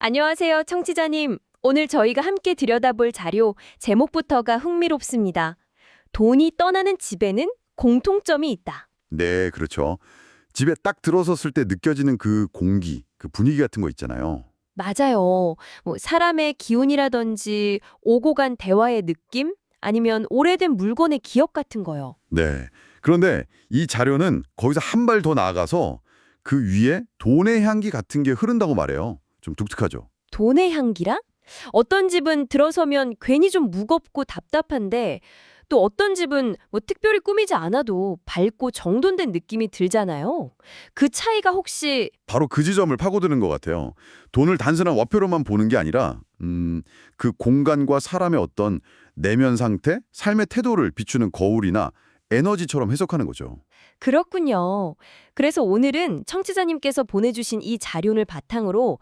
안녕하세요, 청취자님. 오늘 저희가 함께 들여다볼 자료 제목부터가 흥미롭습니다. 돈이 떠나는 집에는 공통점이 있다. 네, 그렇죠. 집에 딱 들어섰을 때 느껴지는 그 공기, 그 분위기 같은 거 있잖아요. 맞아요. 뭐 사람의 기운이라든지 오고 간 대화의 느낌 아니면 오래된 물건의 기억 같은 거요. 네. 그런데 이 자료는 거기서 한 발 더 나아가서 그 위에 돈의 향기 같은 게 흐른다고 말해요. 좀 독특하죠. 돈의 향기랑? 어떤 집은 들어서면 괜히 좀 무겁고 답답한데 또 어떤 집은 뭐 특별히 꾸미지 않아도 밝고 정돈된 느낌이 들잖아요. 그 차이가 혹시 바로 그 지점을 파고드는 것 같아요. 돈을 단순한 와표로만 보는 게 아니라 음, 그 공간과 사람의 어떤 내면 상태, 삶의 태도를 비추는 거울이나 에너지처럼 해석하는 거죠. 그렇군요. 그래서 오늘은 청취자님께서 보내주신 이 자료를 바탕으로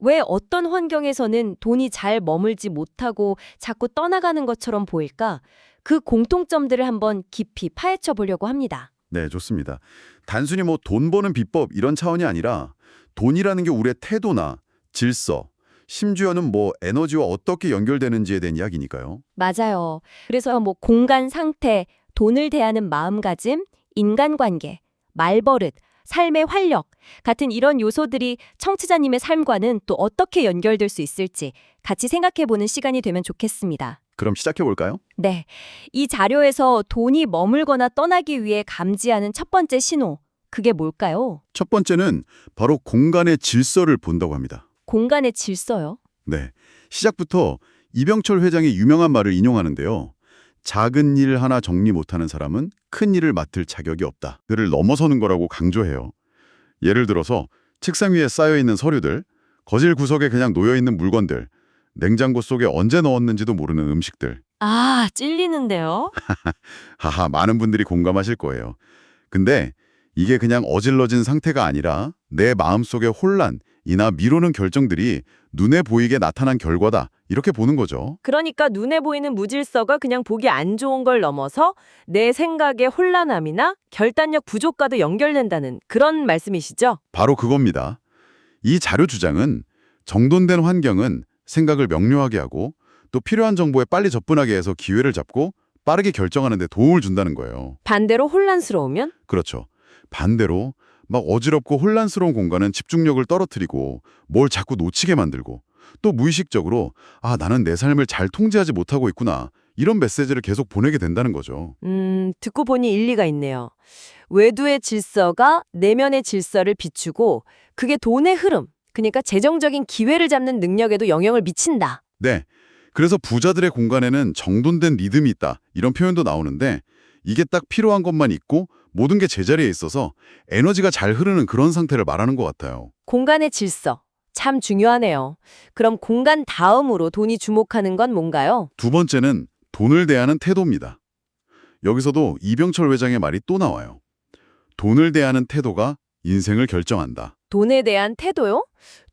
왜 어떤 환경에서는 돈이 잘 머물지 못하고 자꾸 떠나가는 것처럼 보일까? 그 공통점들을 한번 깊이 파헤쳐 보려고 합니다. 네, 좋습니다. 단순히 뭐 돈 버는 비법 이런 차원이 아니라 돈이라는 게 우리의 태도나 질서, 심지어는 뭐 에너지와 어떻게 연결되는지에 대한 이야기니까요. 맞아요. 그래서 뭐 공간 상태, 돈을 대하는 마음가짐, 인간관계, 말버릇, 삶의 활력 같은 이런 요소들이 청취자님의 삶과는 또 어떻게 연결될 수 있을지 같이 생각해보는 시간이 되면 좋겠습니다. 그럼 시작해 볼까요? 네. 이 자료에서 돈이 머물거나 떠나기 위해 감지하는 첫 번째 신호. 그게 뭘까요? 첫 번째는 바로 공간의 질서를 본다고 합니다. 공간의 질서요. 네. 시작부터 이병철 회장의 유명한 말을 인용하는데요. 작은 일 하나 정리 못하는 사람은 큰 일을 맡을 자격이 없다. 그를 넘어서는 거라고 강조해요. 예를 들어서 책상 위에 쌓여있는 서류들, 거실 구석에 그냥 놓여있는 물건들, 냉장고 속에 언제 넣었는지도 모르는 음식들. 아, 찔리는데요? 하하, 많은 분들이 공감하실 거예요. 근데 이게 그냥 어질러진 상태가 아니라 내 마음속의 혼란 이나 미루는 결정들이 눈에 보이게 나타난 결과다. 이렇게 보는 거죠. 그러니까 눈에 보이는 무질서가 그냥 보기 안 좋은 걸 넘어서 내 생각의 혼란함이나 결단력 부족과도 연결된다는 그런 말씀이시죠? 바로 그겁니다. 이 자료 주장은 정돈된 환경은 생각을 명료하게 하고 또 필요한 정보에 빨리 접근하게 해서 기회를 잡고 빠르게 결정하는 데 도움을 준다는 거예요. 반대로 혼란스러우면 그렇죠. 반대로 막 어지럽고 혼란스러운 공간은 집중력을 떨어뜨리고 뭘 자꾸 놓치게 만들고 또 무의식적으로 아 나는 내 삶을 잘 통제하지 못하고 있구나 이런 메시지를 계속 보내게 된다는 거죠. 음, 듣고 보니 일리가 있네요. 외두의 질서가 내면의 질서를 비추고 그게 돈의 흐름, 그러니까 재정적인 기회를 잡는 능력에도 영향을 미친다. 네. 그래서 부자들의 공간에는 정돈된 리듬이 있다 이런 표현도 나오는데 이게 딱 필요한 것만 있고 모든 게 제자리에 있어서 에너지가 잘 흐르는 그런 상태를 말하는 것 같아요. 공간의 질서. 참 중요하네요. 그럼 공간 다음으로 돈이 주목하는 건 뭔가요? 두 번째는 돈을 대하는 태도입니다. 여기서도 이병철 회장의 말이 또 나와요. 돈을 대하는 태도가 인생을 결정한다. 돈에 대한 태도요?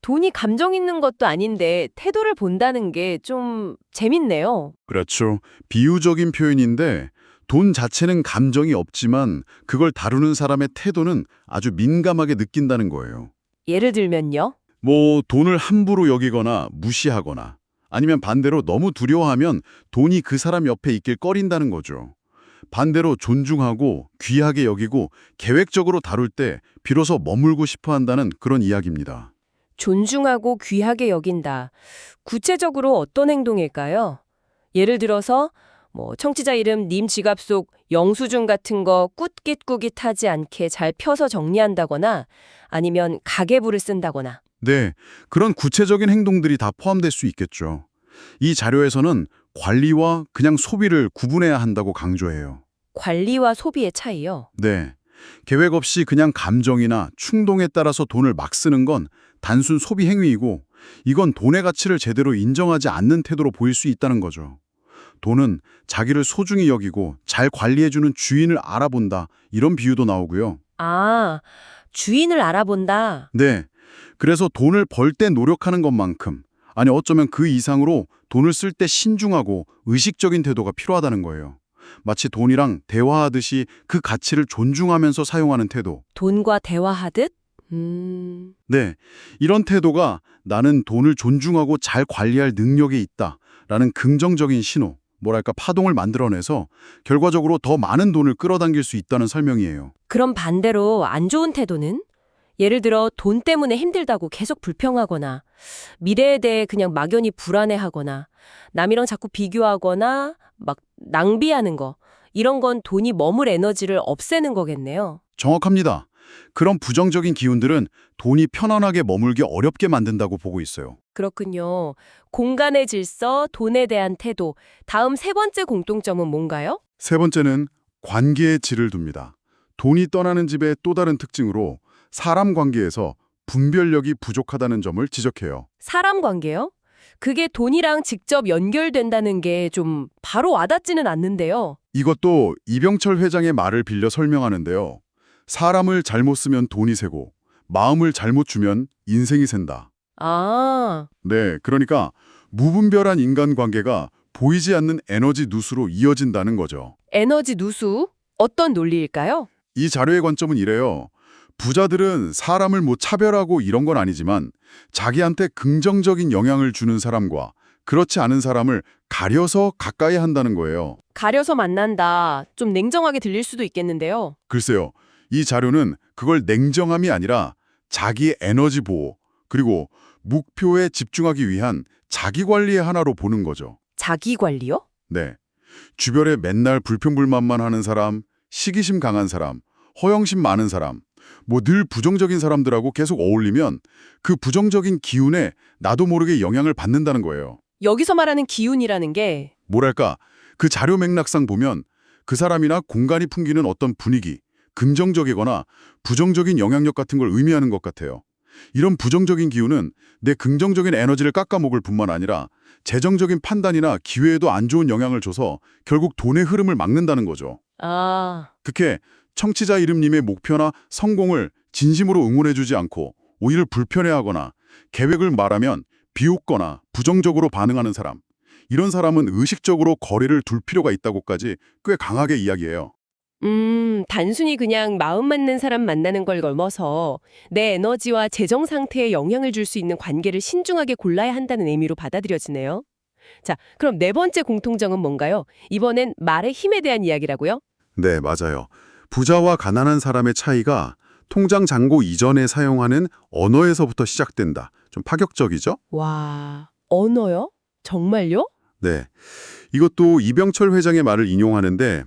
돈이 감정 있는 것도 아닌데 태도를 본다는 게 좀 재밌네요. 그렇죠. 비유적인 표현인데 돈 자체는 감정이 없지만 그걸 다루는 사람의 태도는 아주 민감하게 느낀다는 거예요. 예를 들면요. 뭐 돈을 함부로 여기거나 무시하거나 아니면 반대로 너무 두려워하면 돈이 그 사람 옆에 있길 꺼린다는 거죠. 반대로 존중하고 귀하게 여기고 계획적으로 다룰 때 비로소 머물고 싶어 한다는 그런 이야기입니다. 존중하고 귀하게 여긴다. 구체적으로 어떤 행동일까요? 예를 들어서 뭐 청취자 이름 님 지갑 속 영수증 같은 거 꿋깃꿋깃하지 않게 잘 펴서 정리한다거나 아니면 가계부를 쓴다거나 네, 그런 구체적인 행동들이 다 포함될 수 있겠죠. 이 자료에서는 관리와 그냥 소비를 구분해야 한다고 강조해요. 관리와 소비의 차이요. 네. 계획 없이 그냥 감정이나 충동에 따라서 돈을 막 쓰는 건 단순 소비 행위이고 이건 돈의 가치를 제대로 인정하지 않는 태도로 보일 수 있다는 거죠. 돈은 자기를 소중히 여기고 잘 관리해주는 주인을 알아본다 이런 비유도 나오고요. 아, 주인을 알아본다. 네. 그래서 돈을 벌 때 노력하는 것만큼 아니 어쩌면 그 이상으로 돈을 쓸 때 신중하고 의식적인 태도가 필요하다는 거예요. 마치 돈이랑 대화하듯이 그 가치를 존중하면서 사용하는 태도. 돈과 대화하듯? 음, 네, 이런 태도가 나는 돈을 존중하고 잘 관리할 능력이 있다 라는 긍정적인 신호, 뭐랄까 파동을 만들어내서 결과적으로 더 많은 돈을 끌어당길 수 있다는 설명이에요. 그럼 반대로 안 좋은 태도는? 예를 들어 돈 때문에 힘들다고 계속 불평하거나 미래에 대해 그냥 막연히 불안해하거나 남이랑 자꾸 비교하거나 막 낭비하는 거 이런 건 돈이 머물 에너지를 없애는 거겠네요. 정확합니다. 그런 부정적인 기운들은 돈이 편안하게 머물기 어렵게 만든다고 보고 있어요. 그렇군요. 공간의 질서, 돈에 대한 태도. 다음 세 번째 공통점은 뭔가요? 세 번째는 관계의 질을 둡니다. 돈이 떠나는 집의 또 다른 특징으로 사람 관계에서 분별력이 부족하다는 점을 지적해요. 사람 관계요? 그게 돈이랑 직접 연결된다는 게 좀 바로 와닿지는 않는데요. 이것도 이병철 회장의 말을 빌려 설명하는데요. 사람을 잘못 쓰면 돈이 새고 마음을 잘못 주면 인생이 샌다. 아, 네, 그러니까 무분별한 인간관계가 보이지 않는 에너지 누수로 이어진다는 거죠. 에너지 누수? 어떤 논리일까요? 이 자료의 관점은 이래요. 부자들은 사람을 뭐 차별하고 이런 건 아니지만 자기한테 긍정적인 영향을 주는 사람과 그렇지 않은 사람을 가려서 가까이 한다는 거예요. 가려서 만난다. 좀 냉정하게 들릴 수도 있겠는데요. 글쎄요. 이 자료는 그걸 냉정함이 아니라 자기의 에너지 보호 그리고 목표에 집중하기 위한 자기 관리의 하나로 보는 거죠. 자기 관리요? 네. 주변에 맨날 불평불만만 하는 사람, 시기심 강한 사람, 허영심 많은 사람, 뭐 늘 부정적인 사람들하고 계속 어울리면 그 부정적인 기운에 나도 모르게 영향을 받는다는 거예요. 여기서 말하는 기운이라는 게 뭐랄까, 그 자료 맥락상 보면 그 사람이나 공간이 풍기는 어떤 분위기, 긍정적이거나 부정적인 영향력 같은 걸 의미하는 것 같아요. 이런 부정적인 기운은 내 긍정적인 에너지를 깎아먹을 뿐만 아니라 재정적인 판단이나 기회에도 안 좋은 영향을 줘서 결국 돈의 흐름을 막는다는 거죠. 아, 그렇게 청취자 이름님의 목표나 성공을 진심으로 응원해주지 않고 오히려 불편해하거나 계획을 말하면 비웃거나 부정적으로 반응하는 사람. 이런 사람은 의식적으로 거리를 둘 필요가 있다고까지 꽤 강하게 이야기해요. 음, 단순히 그냥 마음 맞는 사람 만나는 걸 넘어서 내 에너지와 재정 상태에 영향을 줄 수 있는 관계를 신중하게 골라야 한다는 의미로 받아들여지네요. 자, 그럼 네 번째 공통점은 뭔가요? 이번엔 말의 힘에 대한 이야기라고요? 네, 맞아요. 부자와 가난한 사람의 차이가 통장 잔고 이전에 사용하는 언어에서부터 시작된다. 좀 파격적이죠? 와, 언어요? 정말요? 네. 이것도 이병철 회장의 말을 인용하는데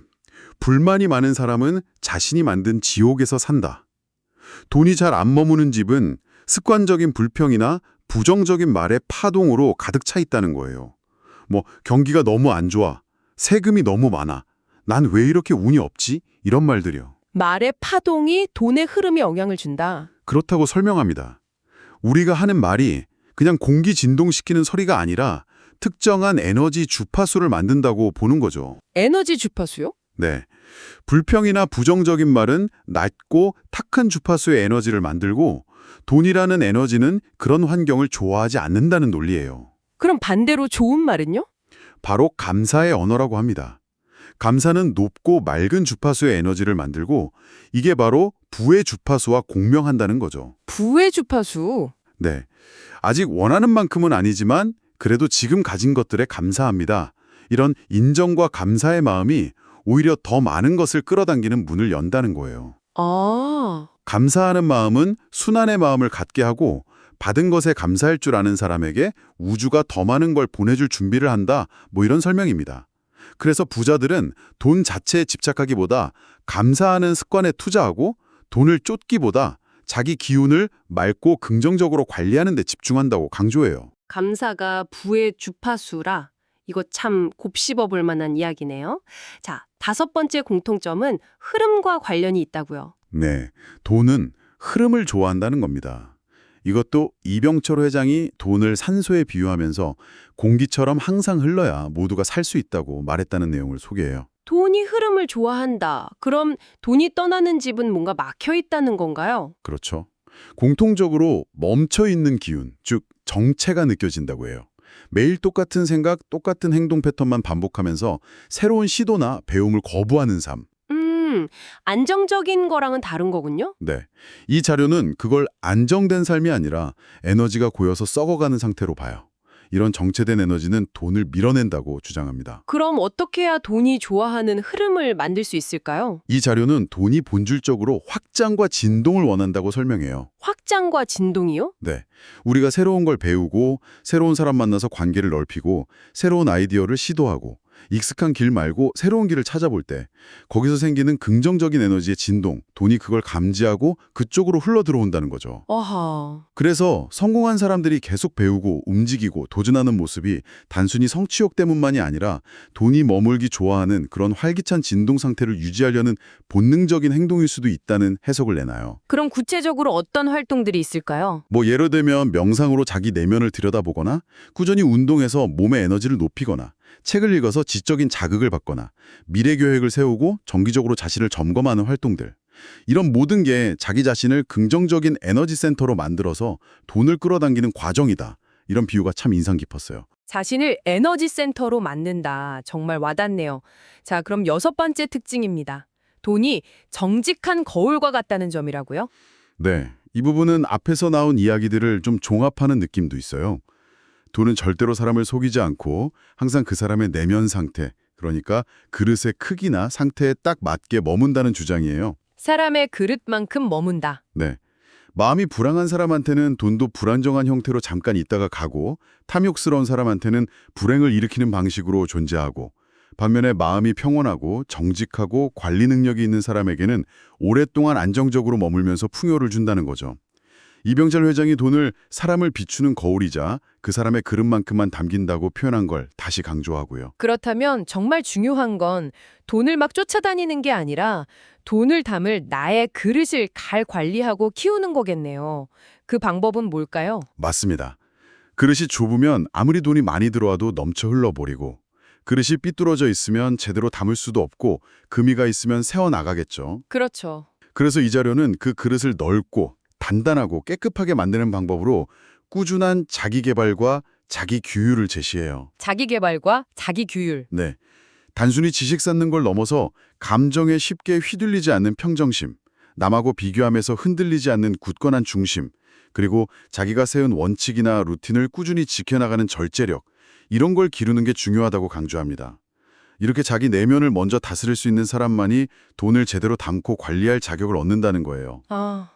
불만이 많은 사람은 자신이 만든 지옥에서 산다. 돈이 잘 안 머무는 집은 습관적인 불평이나 부정적인 말의 파동으로 가득 차 있다는 거예요. 뭐 경기가 너무 안 좋아. 세금이 너무 많아. 난 왜 이렇게 운이 없지? 이런 말들이요. 말의 파동이 돈의 흐름에 영향을 준다. 그렇다고 설명합니다. 우리가 하는 말이 그냥 공기 진동시키는 소리가 아니라 특정한 에너지 주파수를 만든다고 보는 거죠. 에너지 주파수요? 네. 불평이나 부정적인 말은 낮고 탁한 주파수의 에너지를 만들고 돈이라는 에너지는 그런 환경을 좋아하지 않는다는 논리예요. 그럼 반대로 좋은 말은요? 바로 감사의 언어라고 합니다. 감사는 높고 맑은 주파수의 에너지를 만들고 이게 바로 부의 주파수와 공명한다는 거죠. 부의 주파수. 네. 아직 원하는 만큼은 아니지만 그래도 지금 가진 것들에 감사합니다. 이런 인정과 감사의 마음이 오히려 더 많은 것을 끌어당기는 문을 연다는 거예요. 아, 감사하는 마음은 순환의 마음을 갖게 하고 받은 것에 감사할 줄 아는 사람에게 우주가 더 많은 걸 보내줄 준비를 한다. 뭐 이런 설명입니다. 그래서 부자들은 돈 자체에 집착하기보다 감사하는 습관에 투자하고 돈을 쫓기보다 자기 기운을 맑고 긍정적으로 관리하는 데 집중한다고 강조해요. 감사가 부의 주파수라. 이거 참 곱씹어 볼 만한 이야기네요. 자, 다섯 번째 공통점은 흐름과 관련이 있다고요. 네, 돈은 흐름을 좋아한다는 겁니다. 이것도 이병철 회장이 돈을 산소에 비유하면서 공기처럼 항상 흘러야 모두가 살 수 있다고 말했다는 내용을 소개해요. 돈이 흐름을 좋아한다. 그럼 돈이 떠나는 집은 뭔가 막혀 있다는 건가요? 그렇죠. 공통적으로 멈춰 있는 기운, 즉 정체가 느껴진다고 해요. 매일 똑같은 생각, 똑같은 행동 패턴만 반복하면서 새로운 시도나 배움을 거부하는 삶. 음, 음, 안정적인 거랑은 다른 거군요. 네. 이 자료는 그걸 안정된 삶이 아니라 에너지가 고여서 썩어가는 상태로 봐요. 이런 정체된 에너지는 돈을 밀어낸다고 주장합니다. 그럼 어떻게 해야 돈이 좋아하는 흐름을 만들 수 있을까요? 이 자료는 돈이 본질적으로 확장과 진동을 원한다고 설명해요. 확장과 진동이요? 네. 우리가 새로운 걸 배우고 새로운 사람 만나서 관계를 넓히고 새로운 아이디어를 시도하고 익숙한 길 말고 새로운 길을 찾아볼 때 거기서 생기는 긍정적인 에너지의 진동, 돈이 그걸 감지하고 그쪽으로 흘러 들어온다는 거죠. 아하. 그래서 성공한 사람들이 계속 배우고 움직이고 도전하는 모습이 단순히 성취욕 때문만이 아니라 돈이 머물기 좋아하는 그런 활기찬 진동 상태를 유지하려는 본능적인 행동일 수도 있다는 해석을 내놔요. 그럼 구체적으로 어떤 활동들이 있을까요? 뭐 예를 들면 명상으로 자기 내면을 들여다보거나 꾸준히 운동해서 몸의 에너지를 높이거나 책을 읽어서 지적인 자극을 받거나 미래 계획을 세우고 정기적으로 자신을 점검하는 활동들. 이런 모든 게 자기 자신을 긍정적인 에너지 센터로 만들어서 돈을 끌어당기는 과정이다. 이런 비유가 참 인상 깊었어요. 자신을 에너지 센터로 만든다. 정말 와닿네요. 자, 그럼 여섯 번째 특징입니다. 돈이 정직한 거울과 같다는 점이라고요? 네, 이 부분은 앞에서 나온 이야기들을 좀 종합하는 느낌도 있어요. 돈은 절대로 사람을 속이지 않고 항상 그 사람의 내면 상태, 그러니까 그릇의 크기나 상태에 딱 맞게 머문다는 주장이에요. 사람의 그릇만큼 머문다. 네. 마음이 불안한 사람한테는 돈도 불안정한 형태로 잠깐 있다가 가고 탐욕스러운 사람한테는 불행을 일으키는 방식으로 존재하고 반면에 마음이 평온하고 정직하고 관리 능력이 있는 사람에게는 오랫동안 안정적으로 머물면서 풍요를 준다는 거죠. 이병철 회장이 돈을 사람을 비추는 거울이자 그 사람의 그릇만큼만 담긴다고 표현한 걸 다시 강조하고요. 그렇다면 정말 중요한 건 돈을 막 쫓아다니는 게 아니라 돈을 담을 나의 그릇을 잘 관리하고 키우는 거겠네요. 그 방법은 뭘까요? 맞습니다. 그릇이 좁으면 아무리 돈이 많이 들어와도 넘쳐 흘러버리고 그릇이 삐뚤어져 있으면 제대로 담을 수도 없고 금이가 있으면 새어나가겠죠. 그렇죠. 그래서 이 자료는 그 그릇을 넓고 단단하고 깨끗하게 만드는 방법으로 꾸준한 자기 개발과 자기 규율을 제시해요. 자기 개발과 자기 규율. 네. 단순히 지식 쌓는 걸 넘어서 감정에 쉽게 휘둘리지 않는 평정심, 남하고 비교하면서 흔들리지 않는 굳건한 중심, 그리고 자기가 세운 원칙이나 루틴을 꾸준히 지켜나가는 절제력, 이런 걸 기르는 게 중요하다고 강조합니다. 이렇게 자기 내면을 먼저 다스릴 수 있는 사람만이 돈을 제대로 담고 관리할 자격을 얻는다는 거예요. 아,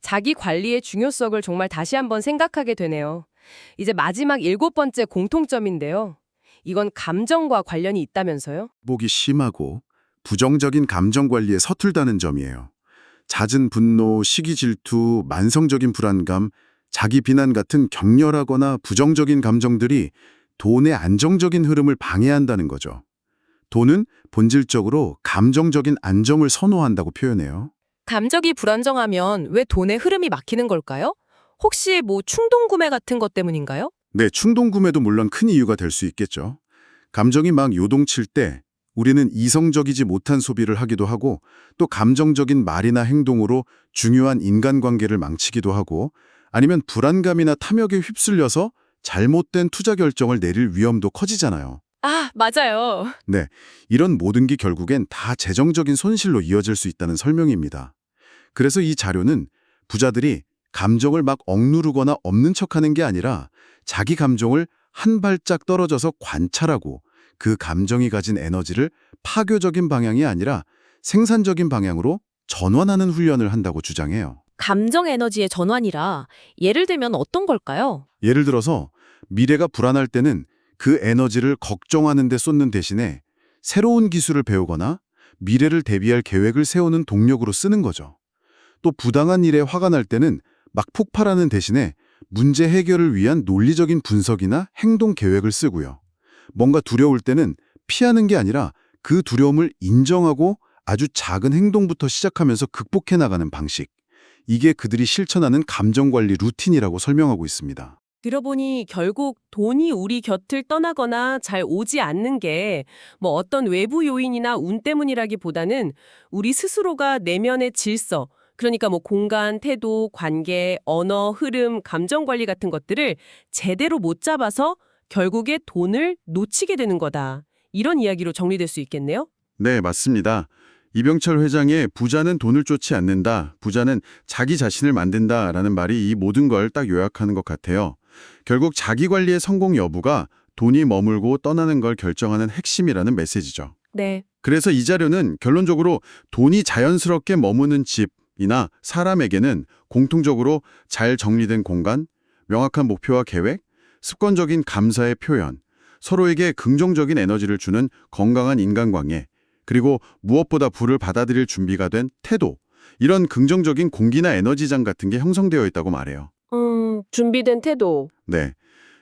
자기 관리의 중요성을 정말 다시 한번 생각하게 되네요. 이제 마지막 일곱 번째 공통점인데요. 이건 감정과 관련이 있다면서요? 보기 심하고 부정적인 감정 관리에 서툴다는 점이에요. 잦은 분노, 시기 질투, 만성적인 불안감, 자기 비난 같은 격렬하거나 부정적인 감정들이 돈의 안정적인 흐름을 방해한다는 거죠. 돈은 본질적으로 감정적인 안정을 선호한다고 표현해요. 감정이 불안정하면 왜 돈의 흐름이 막히는 걸까요? 혹시 뭐 충동 구매 같은 것 때문인가요? 네, 충동 구매도 물론 큰 이유가 될 수 있겠죠. 감정이 막 요동칠 때 우리는 이성적이지 못한 소비를 하기도 하고 또 감정적인 말이나 행동으로 중요한 인간관계를 망치기도 하고 아니면 불안감이나 탐욕에 휩쓸려서 잘못된 투자 결정을 내릴 위험도 커지잖아요. 아, 맞아요. 네, 이런 모든 게 결국엔 다 재정적인 손실로 이어질 수 있다는 설명입니다. 그래서 이 자료는 부자들이 감정을 막 억누르거나 없는 척하는 게 아니라 자기 감정을 한 발짝 떨어져서 관찰하고 그 감정이 가진 에너지를 파교적인 방향이 아니라 생산적인 방향으로 전환하는 훈련을 한다고 주장해요. 감정 에너지의 전환이라 예를 들면 어떤 걸까요? 예를 들어서 미래가 불안할 때는 그 에너지를 걱정하는 데 쏟는 대신에 새로운 기술을 배우거나 미래를 대비할 계획을 세우는 동력으로 쓰는 거죠. 또 부당한 일에 화가 날 때는 막 폭발하는 대신에 문제 해결을 위한 논리적인 분석이나 행동 계획을 쓰고요. 뭔가 두려울 때는 피하는 게 아니라 그 두려움을 인정하고 아주 작은 행동부터 시작하면서 극복해 나가는 방식. 이게 그들이 실천하는 감정관리 루틴이라고 설명하고 있습니다. 들어보니 결국 돈이 우리 곁을 떠나거나 잘 오지 않는 게 뭐 어떤 외부 요인이나 운 때문이라기보다는 우리 스스로가 내면의 질서, 그러니까 뭐 공간, 태도, 관계, 언어, 흐름, 감정 관리 같은 것들을 제대로 못 잡아서 결국에 돈을 놓치게 되는 거다. 이런 이야기로 정리될 수 있겠네요. 네, 맞습니다. 이병철 회장의 부자는 돈을 쫓지 않는다, 부자는 자기 자신을 만든다 라는 말이 이 모든 걸 딱 요약하는 것 같아요. 결국 자기 관리의 성공 여부가 돈이 머물고 떠나는 걸 결정하는 핵심이라는 메시지죠. 네. 그래서 이 자료는 결론적으로 돈이 자연스럽게 머무는 집 이나 사람에게는 공통적으로 잘 정리된 공간, 명확한 목표와 계획, 습관적인 감사의 표현, 서로에게 긍정적인 에너지를 주는 건강한 인간관계, 그리고 무엇보다 부를 받아들일 준비가 된 태도, 이런 긍정적인 공기나 에너지장 같은 게 형성되어 있다고 말해요. 음, 준비된 태도. 네.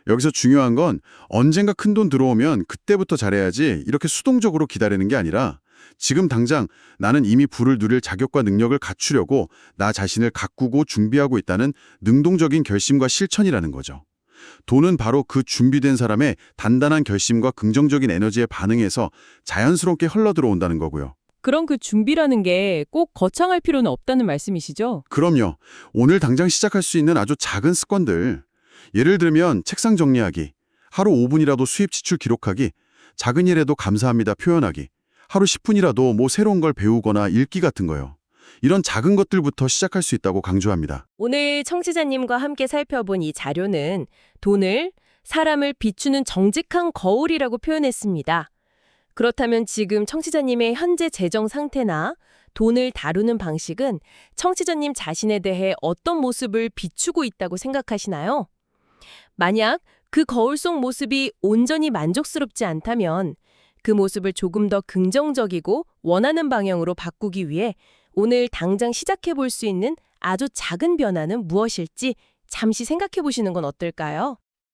여기서 중요한 건 언젠가 큰 돈 들어오면 그때부터 잘해야지 이렇게 수동적으로 기다리는 게 아니라 지금 당장 나는 이미 부를 누릴 자격과 능력을 갖추려고 나 자신을 가꾸고 준비하고 있다는 능동적인 결심과 실천이라는 거죠. 돈은 바로 그 준비된 사람의 단단한 결심과 긍정적인 에너지에 반응해서 자연스럽게 흘러 들어온다는 거고요. 그런 그 준비라는 게 꼭 거창할 필요는 없다는 말씀이시죠? 그럼요. 오늘 당장 시작할 수 있는 아주 작은 습관들. 예를 들면 책상 정리하기, 하루 5분이라도 수입 지출 기록하기, 작은 일에도 감사합니다 표현하기, 하루 10분이라도 뭐 새로운 걸 배우거나 읽기 같은 거요. 이런 작은 것들부터 시작할 수 있다고 강조합니다. 오늘 청취자님과 함께 살펴본 이 자료는 돈을 사람을 비추는 정직한 거울이라고 표현했습니다. 그렇다면 지금 청취자님의 현재 재정 상태나 돈을 다루는 방식은 청취자님 자신에 대해 어떤 모습을 비추고 있다고 생각하시나요? 만약 그 거울 속 모습이 온전히 만족스럽지 않다면 그 모습을 조금 더 긍정적이고 원하는 방향으로 바꾸기 위해 오늘 당장 시작해 볼 수 있는 아주 작은 변화는 무엇일지 잠시 생각해 보시는 건 어떨까요?